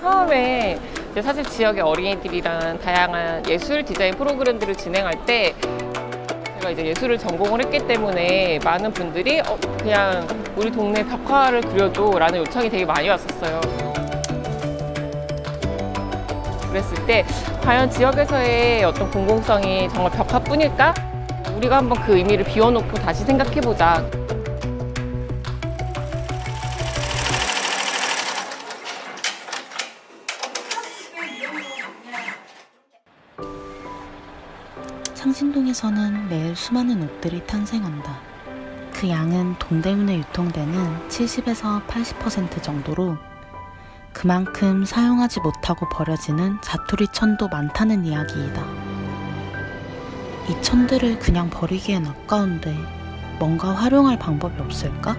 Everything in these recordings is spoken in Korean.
처음에 사실 지역의 어린이들이랑 다양한 예술 디자인 프로그램들을 진행할 때 제가 이제 예술을 전공을 했기 때문에 많은 분들이 어, 그냥 우리 동네 벽화를 그려도 라는 요청이 되게 많이 왔었어요. 그랬을 때 과연 지역에서의 어떤 공공성이 정말 벽화뿐일까? 우리가 한번 그 의미를 비워놓고 다시 생각해보자. 창신동에서는 매일 수많은 옷들이 탄생한다. 그 양은 동대문에 유통되는 70에서 80% 정도로 그만큼 사용하지 못하고 버려지는 자투리 천도 많다는 이야기이다. 이 천들을 그냥 버리기엔 아까운데 뭔가 활용할 방법이 없을까?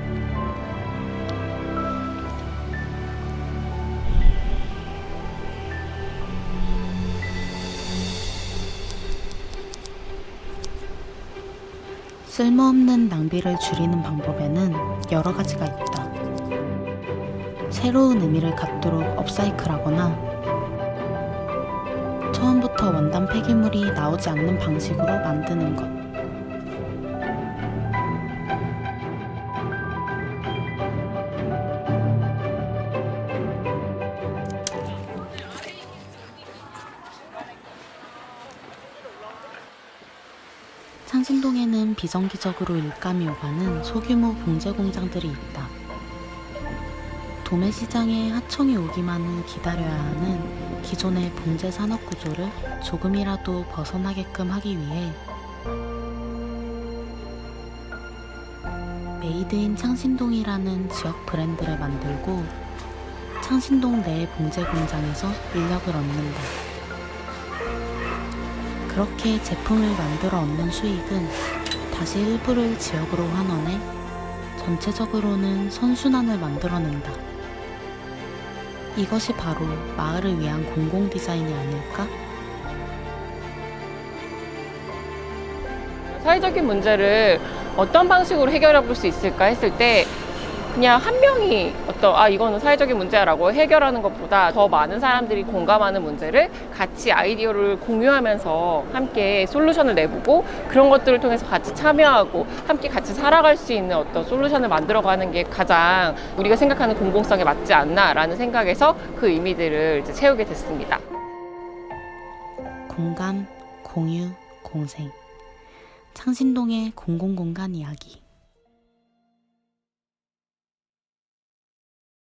쓸모없는 낭비를 줄이는 방법에는 여러 가지가 있다. 새로운 의미를 갖도록 업사이클하거나 처음부터 원단 폐기물이 나오지 않는 방식으로 만드는 것. 창신동에는 비정기적으로 일감이 오가는 소규모 봉제 공장들이 있다. 도매 시장에 하청이 오기만을 기다려야 하는 기존의 봉제 산업 구조를 조금이라도 벗어나게끔 하기 위해 메이드인 창신동이라는 지역 브랜드를 만들고 창신동 내 봉제 공장에서 인력을 얻는다. 그렇게 제품을 만들어 얻는 수익은 다시 일부를 지역으로 환원해 전체적으로는 선순환을 만들어낸다. 이것이 바로 마을을 위한 공공 디자인이 아닐까? 사회적인 문제를 어떤 방식으로 해결해 볼 수 있을까 했을 때 그냥 한 명이 어떤 아 이거는 사회적인 문제라고 해결하는 것보다 더 많은 사람들이 공감하는 문제를 같이 아이디어를 공유하면서 함께 솔루션을 내보고 그런 것들을 통해서 같이 참여하고 함께 같이 살아갈 수 있는 어떤 솔루션을 만들어가는 게 가장 우리가 생각하는 공공성에 맞지 않나라는 생각에서 그 의미들을 이제 채우게 됐습니다. 공감, 공유, 공생. 창신동의 공공공간 이야기.